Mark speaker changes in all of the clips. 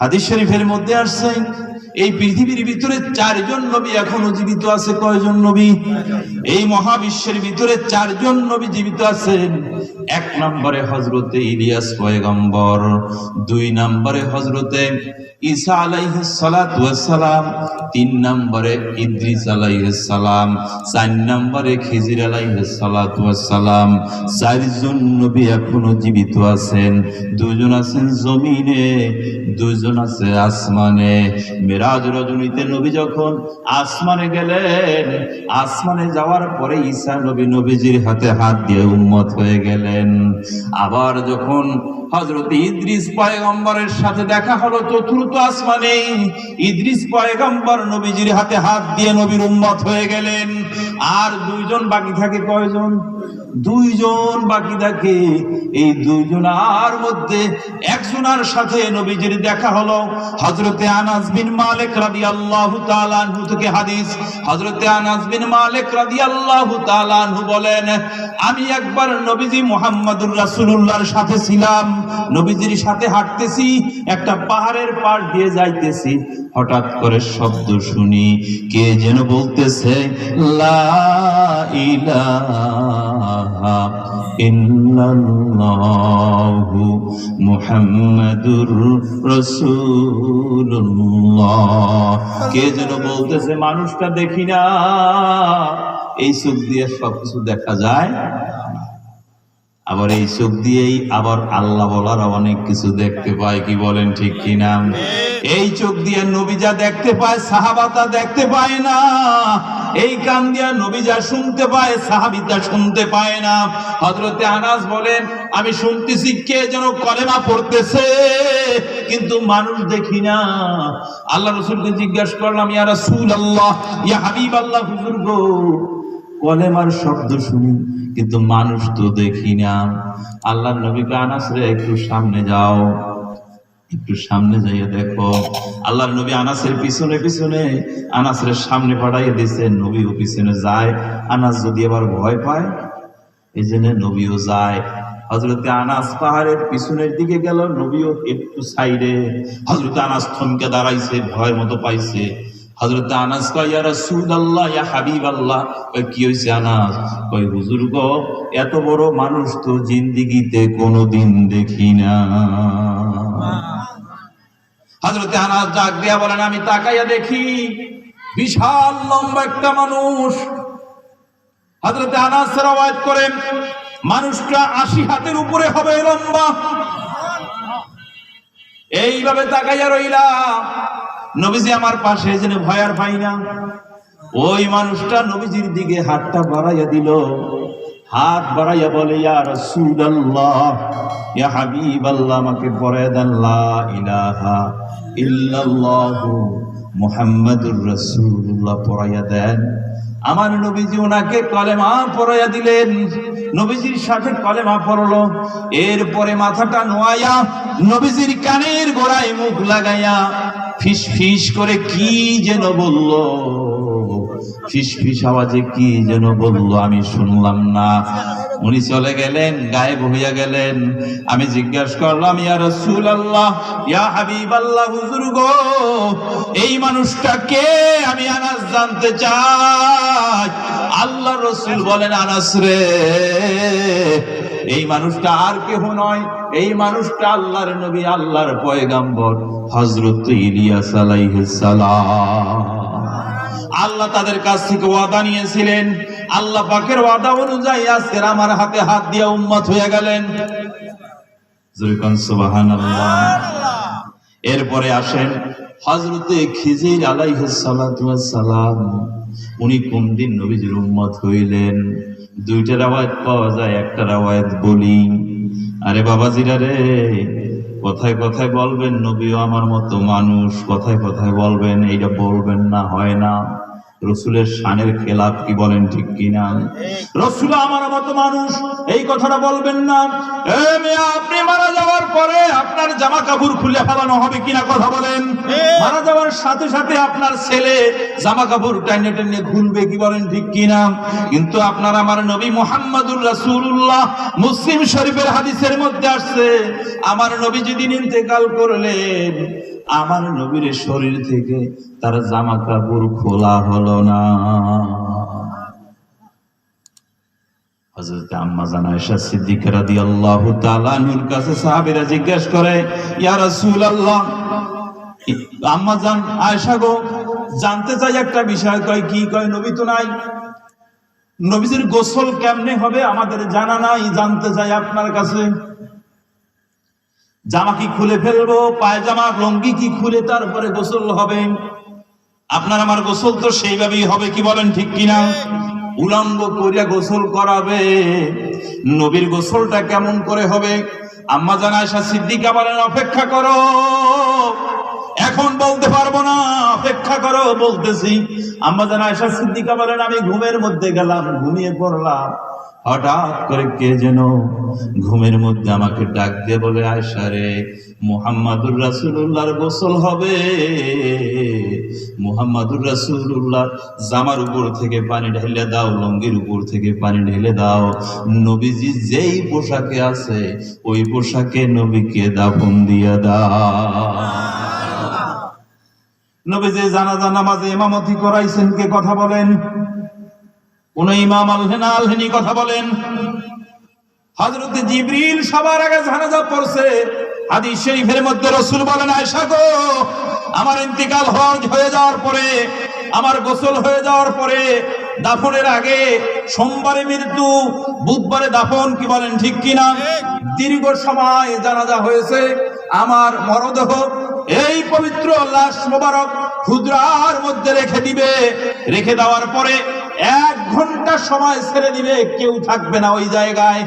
Speaker 1: হাদিস শরীফের মধ্যে আসছে, এই পৃথিবীর ভিতরে চারজন নবী এখনও জীবিত আছে, কয়জন নবী? এই মহাবিশ্বের ভিতরে চারজন নবী জীবিত আছেন এক নম্বরে হজরতে ইলিয়াস পয়গম্বর, দুই নম্বরে হজরতে ঈসা আলাইহিস সালাম তিন নম্বরে ইদ্রিস আলাইহিস চার নম্বরে খিজির আলাইহিস সালাম চারজন নবী এখনও জীবিত আছেন, দুজন আছেন জমিনে, দুজন আছে আসমানে। মেরাজ রজনীতে নবী যখন আসমানে গেলেন, আসমানে যাওয়ার পরে ঈসা নবী নবীজির হাতে হাত দিয়ে উম্মত হয়ে গেলেন। আবার যখন হজরত ইদ্রিস পয়গম্বরের সাথে দেখা হলো চতুর্থ আসমানে। ইদ্রিস পয়গম্বর নবীজির হাতে হাত দিয়ে নবীর উম্মত হয়ে গেলেন। আর দুইজন বাকি থাকে কয়জন? দুইজন বাকি থাকে। এই দুইজনার মধ্যে একজনের সাথে নবীজির দেখা হলো। হজরতে আনাস বিন মালিক রাদিয়াল্লাহু তাআলা আনহু থেকে হাদিস। হজরতে আনাস বিন মালিক রাদিয়াল্লাহু তাআলা আনহু বলেন, আমি একবার নবীজি মুহাম্মদুর রাসূলুল্লাহর সাথে ছিলাম। নবীজির সাথে হাঁটতেছি, একটা পাহাড়ের পাশ দিয়ে যাইতেছি। হঠাৎ করে শব্দ শুনি, কে যেন বলতেছে, লা ইলাহা কে যেন বলতেছে মানুষটা দেখি না। এই সুখ দিয়ে সবকিছু দেখা যায়। আবার এই চোখ দিয়েই আবার আল্লাহ বলার অনেক কিছু দেখতে পায়, কি বলেন ঠিক কি কিনা? এই চোখ দিয়ে নবী যা দেখতে পায় সাহাবাতা দেখতে পায় না। এই কান দিয়া নবী যা শুনতে পায় সাহাবিতা শুনতে পায় না। হজরতে আনাস বলেন, আমি শুনতেছি কে যেন কলেমা পড়তেছে, কিন্তু মানুষ দেখি না। আল্লাহ রসুলকে জিজ্ঞাসা করলাম রাসূল আল্লাহ ইয়া হাবিব আল্লাহ হুজুর গো কলেমার শব্দ শুনি, কিন্তু মানুষ তো দেখি না। আল্লাহ নবীকে আনাস রে, একটু সামনে যাও, একটু সামনে যাইয়া দেখো। আল্লাহ নবী আনাসের পিছনে পিছনে আনাসের সামনে পাঠাইয়া দিছে, নবীও পিছনে যায়। আনাস যদি আবার ভয় পায়, এই জন্য নবীও যায়। হজরতে আনাস পাহাড়ের পিছনের দিকে গেল, নবীও একটু সাইডে। হজরতে আনাস থমকে দাঁড়াইছে, ভয়ের মতো পাইছে। হজরত আনাস কয় ইয়া রাসূলুল্লাহ ইয়া হাবিবাল্লাহ। কয় কি হইছে আনাস? কয় হুজুর গো এত বড় মানুষ তো জিন্দিগিতে কোনোদিন দেখি না। হজরতে আনাস ডাক দিয়া বলেন আমি তাকাইয়া দেখি বিশাল লম্বা একটা মানুষ। হজরতে আনাস রওয়ায়াত করেন মানুষটা আশি হাতের উপরে হবে লম্বা। এইভাবে তাকাইয়া রইলাম। নবীজি আমার পাশে যেন ভয় আর পাই না। ওই মানুষটা নবীজির দিকে হাতটা বাড়াইয়া দিল। হাত বাড়াইয়া বলে, ইয়া রাসূলুল্লাহ, ইয়া হাবিবাল্লাহ, আমাকে পরে দেন, লা ইলাহা ইল্লাল্লাহু মুহাম্মাদুর রাসূলুল্লাহ, পড়াইয়া দেন। আমার নবীজি ওনাকে কলেমা পড়াইয়া দিলেন। নবীজির সাথে কলেমা পড়ল। এরপরে মাথাটা নোয়াইয়া নবীজির কানের গোড়ায় মুখ লাগাইয়া ফিস ফিস করে কি যেন বলল? ফিস ফিস আওয়াজে কি যেন বলল আমি শুনলাম না। উনি চলে গেলেন, গায়েব হইয়া গেলেন। আমি জিজ্ঞাসা করলাম, ইয়া রাসূল আল্লাহ ইয়া হাবিব আল্লাহ হুজুর গো, এই মানুষটা কে আমি আনাস জানতে চাই। আল্লাহ রসুল বলেন, আনাস রে, এই মানুষটা আর কেহ নয়। এই মানুষটা আল্লাহর নবী, আল্লাহর পয়গাম্বর হজরত ইলিয়াস সালাম। আল্লাহ তাদের কাছ থেকে ওয়াদা নিয়েছিলেন। আল্লাহ পাকের ওয়াদা অনুযায়ী আজকের আমার হাতে হাত দিয়া উম্মত হয়ে গেলেন। এরপরে আসেন হজরতে খিজির আলাইহিস সালাতু সালাম। উনি কোন দিন নবীজির উম্মত হইলেন? দুইটা রাওয়ায়ত পাওয়া যায়, একটা রাওয়ায়ত বলি। আরে বাবাজিরা রে, কথায় কথায় বলবেন, নবীও আমার মতো মানুষ, কথায় কথায় বলবেন, এইটা বলবেন না, হয় না। রসুলের শানের খেলাপ কি বলেন ঠিক কিনা? রসুল আমার মতো মানুষ, এই কথাটা বলবেন না। আপনি মারা যাওয়ার পরে আপনার জামা কাপড় খুলে ফেলানো হবে কিনা কথা বলেন। মারা যাওয়ার সাথে সাথে আপনার ছেলে জামা কাপড় টাইনে টাইনে খুলবে কি বলেন ঠিক কিনা? কিন্তু আপনার আমার নবী মোহাম্মদুর রাসূলুল্লাহ মুসলিম শরীফের হাদিসের মধ্যে আসছে, আমার নবী যেদিন ইন্তেকাল করলেন আমার নবীর শরীর থেকে তার জামা কাপড় খোলা হলো না। কাছে জিজ্ঞেস করে আয়েশা গো, জানতে চাই একটা বিষয়, কয় কি, কয় নবী তো নাই। গোসল কেমনে হবে আমাদের জানা নাই, জানতে চাই আপনার কাছে। জামা কি খুলে ফেলব? পায়জামা, লঙ্গি কি খুলে তারপরে গোসল হবে? আপনার আমার গোসল তো সেইভাবেই হবে, কি বলেন ঠিক কিনা? উলঙ্গ করিয়া গোসল করাবে। নবীর গোসলটা কেমন করে হবে? আম্মা জানা আয়সা সিদ্দিকা বলেন, অপেক্ষা করো। এখন বলতে পারব না, অপেক্ষা করো, বলতেছি। আম্মা জানা আয়সা সিদ্দিকা বলেন, আমি ঘুমের মধ্যে গেলাম, ঘুমিয়ে পড়লাম। হঠাৎ করে কে যেন ঘুমের মধ্যে আমাকে ডাক দিয়ে বলে, আয়সা রে, মুহাম্মাদুর রাসূলুল্লাহর গোসল হবে। মুহাম্মাদুর রাসূলুল্লাহ, জামার উপর থেকে পানি ঢেলে দাও, লঙ্গির উপর থেকে পানি ঢেলে দাও। নবীজি যেই পোশাকে আছে, ওই পোশাকে নবীকে দাফন দিয়া দাও। নবীজি জানাজা, নামাজে ইমামতি করাইছেন, কে কথা বলেন? কোন ইমাম আলহেনা আলহেনি কথা বলেন। হযরত জিবরিল সবার আগে জানাজা পড়ছে। হাদিস শরীফের মধ্যে রাসূল বলেন, আয়েশা গো, আমার ইন্তিকাল হজ হয়ে যাওয়ার পরে, আমার গোসল হয়ে যাওয়ার পরে, দাফনের আগে সোমবারে মৃত্যু, বুধবারে দাফন, কি বলেন, ঠিক কিনা দীর্ঘ সময় জানাজা হয়েছে। আমার মরদেহ এই পবিত্র লাশ মোবারক ক্ষুদ্রার মধ্যে রেখে দিবে। রেখে দেওয়ার পরে এক ঘণ্টা সময় ছেড়ে দিবে, কেউ থাকবে না ওই জায়গায়।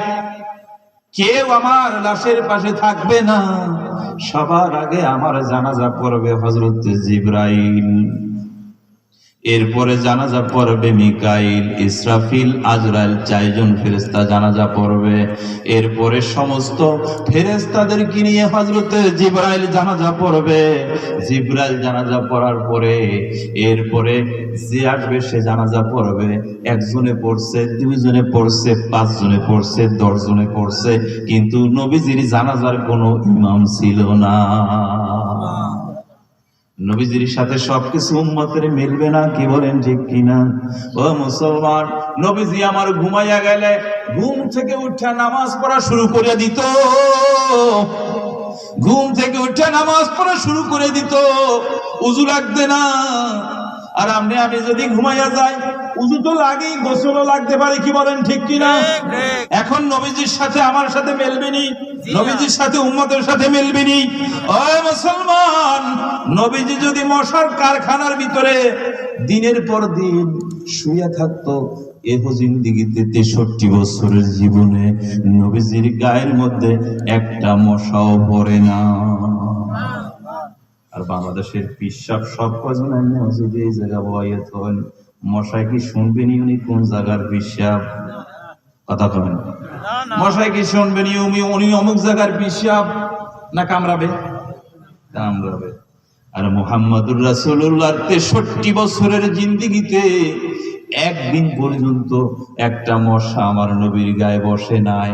Speaker 1: কেউ আমার লাশের পাশে থাকবে না। সবার আগে আমার জানাজা পড়বে হজরত জিব্রাইল। এরপরে জানাজা পড়বে মিকাইল, ইসরাফিল, আজরাইল চারজন ফেরেস্তা জানাজা পড়বে। এরপরে সমস্ত ফেরেস্তাদেরকে নিয়ে হজরতে জিব্রাইল জানাজা পড়বে। জিব্রাইল জানাজা পড়ার পরে, এরপরে যে আসবে সে জানাজা পড়বে। একজনে পড়ছে, দুইজনে পড়ছে, পাঁচজনে পড়ছে, দশজনে পড়ছে, কিন্তু নবীজির জানাজার কোনো ইমাম ছিল না। নবীজির সাথে সবকিছু উম্মতের মিলবে না, কি বলেন ঠিক কিনা? ও মুসলমান, নবীজি আমার ঘুমাইয়া গেলে ঘুম থেকে উঠে নামাজ পড়া শুরু করে দিত। ঘুম থেকে উঠে নামাজ পড়া শুরু করে দিত। উজু লাগবে না। আর আপনি আমি যদি ঘুমাইয়া যাই উজু তো লাগেই গোসলও লাগতে পারে কি বলেন ঠিক কিনা এখন নবীজির সাথে আমার সাথে মেলবেনি নবীজির সাথে উম্মতের সাথে মেলবেনি। ও মুসলমান নবীজি যদি মশার কারখানার ভিতরে দিনের পর দিন শুয়ে থাকতো এহ জিন্দিগিতে তেষট্টি বছরের জীবনে নবীজির গায়ের মধ্যে একটা মশাও পড়ে না। আর বাংলাদেশের পিসাব সব কজন এমনি যদি এই জায়গা বয়াত হন। মশাই কি শুনবেনি উনি কোন জায়গার বিশ্বাস? কথা কবেন। মশাই কি শুনবেনি উনি অমুক জায়গার বিশ্বাস না কামড়াবে? কামড়াবে। আর মোহাম্মদুর রাসূলুল্লাহর তেষট্টি বছরের জিন্দিগিতে একদিন পর্যন্ত একটা মশা আমার নবীর গায়ে বসে নাই।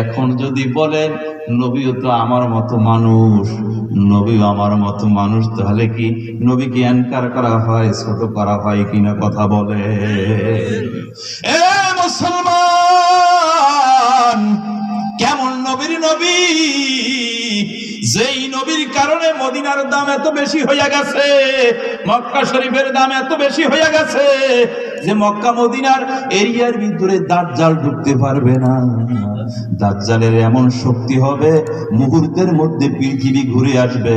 Speaker 1: এখন যদি বলেন, নবীও তো আমার মতো মানুষ, নবীও আমার মতো মানুষ, তাহলে কি নবীকে অ্যানকার করা হয়, ছোট করা হয় কিনা কথা বলে? এ মুসলমান, কেমন নবীর নবী? যেই নবীর কারণে মদিনার দাম এত বেশি হইয়া গেছে, মক্কা শরীফের দাম এত বেশি হইয়া গেছে যে মক্কা মদিনার এরিয়ার ভিতরে দাজ্জাল ঢুকতে পারবে না। দাজ্জালের এমন শক্তি হবে, মুহূর্তের মধ্যে পৃথিবী ঘুরে আসবে,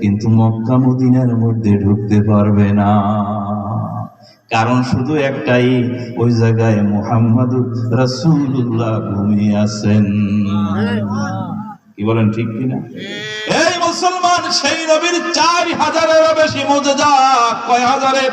Speaker 1: কিন্তু মক্কা মদিনার মধ্যে ঢুকতে পারবে না। কারণ শুধু একটাই, ওই জায়গায় মোহাম্মদ রাসূলুল্লাহ ঘুমিয়ে আছেন। কি বলেন ঠিক কিনা? এই মুসলমান সেই নবীর চার হাজারেরও বেশি মোজেজা কয় হাজারের